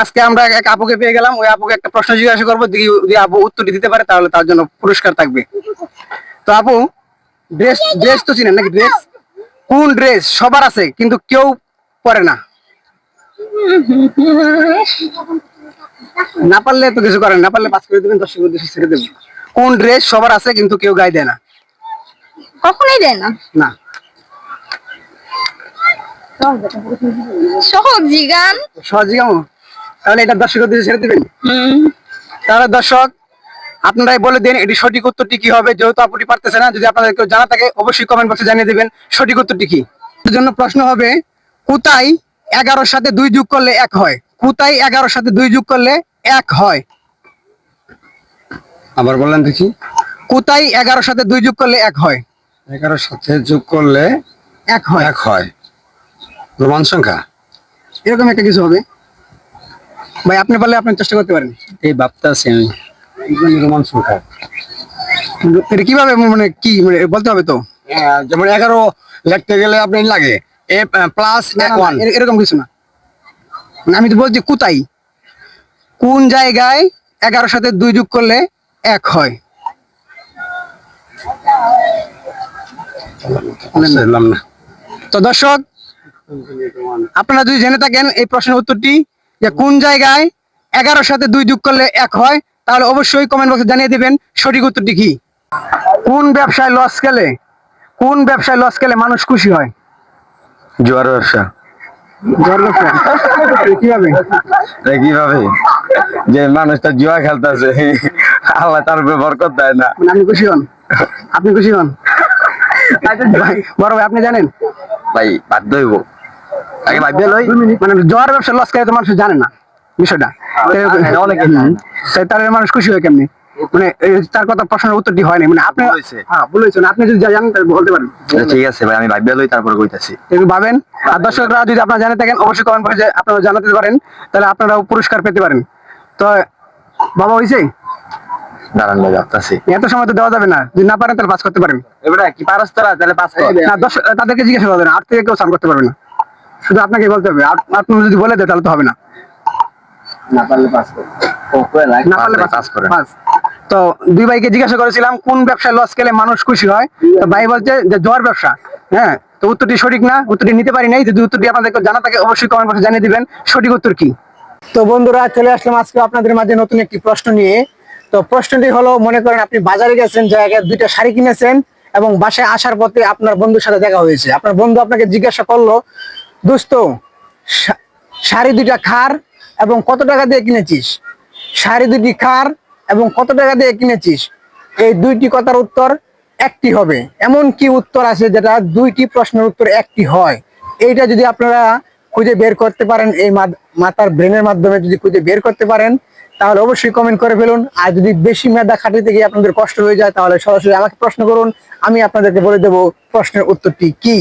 আজকে আমরা এক আপুকে পেয়ে গেলাম। ওই আপুকে একটা প্রশ্ন জিজ্ঞাসা করব যদি আপু উত্তরটি দিতে পারে তাহলে তার জন্য পুরস্কার থাকবে। তো আপু ড্রেস ড্রেস তো চিনেন নাকি? ড্রেস? কোন ড্রেস? সবার আছে কিন্তু কেউ পরে না। না পারলে তো কিছু করেন না পারলে পাস করে দেবেন দশ করে ছেড়ে দেবেন। কোন ড্রেস সবার আছে কিন্তু কেউ গায়ে দেয় না। কখনোই দেয় না। না। সহজি গান সহজে কেমন তাহলে এটা দর্শক উদ্দেশ্যে ছেড়ে দেবেন? তাহলে দর্শক আপনারাই বলে দিন এটি সঠিক উত্তরটি কি হবে যেহেতু আপুটি পারতেছে না যদি আপনাদের কেউ জানা থাকে অবশ্যই কমেন্ট বক্সে জানিয়ে দেবেন সঠিক উত্তরটি কি। জন্য প্রশ্ন হবে কোথায় এগারোর সাথে দুই যোগ করলে এক হয়। কোথায় এগারোর সাথে দুই যোগ করলে এক হয়। আবার বললেন দেখি। কোথায় এগারোর সাথে দুই যোগ করলে এক হয়। এগারোর সাথে যোগ করলে এক হয়। এক হয়। রোমান সংখ্যা। এরকম একটা কিছু হবে। ভাই আপনি পারলে আপনি চেষ্টা করতে পারেন। এই ভাবতে আছি আমি। এগুলো রোমান সংখ্যা। এটা কীভাবে মানে কি মানে বলতে হবে তো? হ্যাঁ, যেমন এগারো লিখতে গেলে আপনি লাগে। এ প্লাস এক ওয়ান এরকম কিছু না। মানে আমি তো বলছি কোথায়? কোন জায়গায় এগারোর সাথে দুই যোগ করলে এক হয়? তো দর্শক আপনারা যদি জেনে থাকেন এই প্রশ্নের উত্তরটি যে কোন জায়গায় এগারোর সাথে দুই যোগ করলে এক হয় তাহলে অবশ্যই কমেন্ট বক্সে জানিয়ে দেবেন সঠিক উত্তরটি কি। কোন ব্যবসায় লস গেলে কোন ব্যবসায় লস গেলে মানুষ খুশি হয়? জোয়ার ব্যবসা। জ্বর ব্যবসা? কীভাবে? কীভাবে? যে মানুষটা জুয়া খেলতেছে আল্লাহ তার উপরে বরকত দেয় না। মানে আপনি খুশি হন? আপনি খুশি হন? ভাই, বড় ভাই আপনি জানেন? ভাই বাধ্য হইব। আগে ভাববে লই মানে জ্বর ব্যবসা লস করে তো মানুষ জানে না বিষয়টা। তার মানুষ খুশি হয় কেমনি? মানে তার কথা প্রশ্নের উত্তরটি হয়নি মানে আপনি। হ্যাঁ ভুল হয়েছে আপনি যদি জানেন তাহলে বলতে পারেন। ঠিক আছে ভাই আমি ভাববে লই তারপর কইতাছি। একটু ভাবেন। আর দর্শকরা যদি আপনারা জানে থাকেন অবশ্যই কমেন্ট করে আপনারা জানাতে পারেন। তাহলে আপনারাও পুরস্কার পেতে পারেন। তো বাবা হয়েছে দাঁড়ান ভাই ভাবতাছি এত সময় তো দেওয়া যাবে না। যদি না পারেন তাহলে পাস করতে পারেন। এবারে কি পারস তোরা তাহলে পাস কর। না তাদেরকে জিজ্ঞাসা করবে না। আর থেকে কেউ সার্ভ করতে পারবে না। শুধু আপনাকে বলতে হবে। আপনি যদি বলে দেয় তাহলে তো হবে না। না পারলে পাস কর। ও কই লাগ না পারলে পাস করে। তো দুই ভাইকে জিজ্ঞাসা করেছিলাম কোন ব্যবসায় লস গেলে মানুষ খুশি হয়? তো ভাই বলছে যে জ্বর ব্যবসা। হ্যাঁ তো উত্তরটি সঠিক না? উত্তরটি নিতে পারি নাই যদি উত্তরটি জানা থাকে অবশ্যই কমেন্ট বক্সে জানিয়ে দিবেন। সঠিক উত্তর কি? তো বন্ধুরা চলে আসলাম আজকে আপনাদের মাঝে নতুন একটি প্রশ্ন নিয়ে। তো প্রশ্নটি হলো মনে করেন আপনি বাজারে গেছেন জায়গায় দুইটা শাড়ি কিনেছেন এবং বাসায় আসার পথে আপনার বন্ধুর সাথে দেখা হয়েছে। আপনার বন্ধু আপনাকে জিজ্ঞাসা করল দোস্ত শাড়ি দুইটা খার এবং কত টাকা দিয়ে কিনেছিস? শাড়ি দুটি খার এবং কত টাকা দিয়ে কিনেছিস? এই দুইটি কথার উত্তর একটি হবে। এমন কি উত্তর আছে যেটা দুইটি প্রশ্নের উত্তর একটি হয়? এইটা যদি আপনারা খুঁজে বের করতে পারেন, এই মাথার ব্রেনের মাধ্যমে যদি খুঁজে বের করতে পারেন, তাহলে অবশ্যই কমেন্ট করে ফেলুন। আর যদি বেশি মেধা খাটিতে গিয়ে আপনাদের কষ্ট হয়ে যায়, তাহলে সরাসরি আমাকে প্রশ্ন করুন। আমি আপনাদেরকে বলে দেবো প্রশ্নের উত্তরটি কি।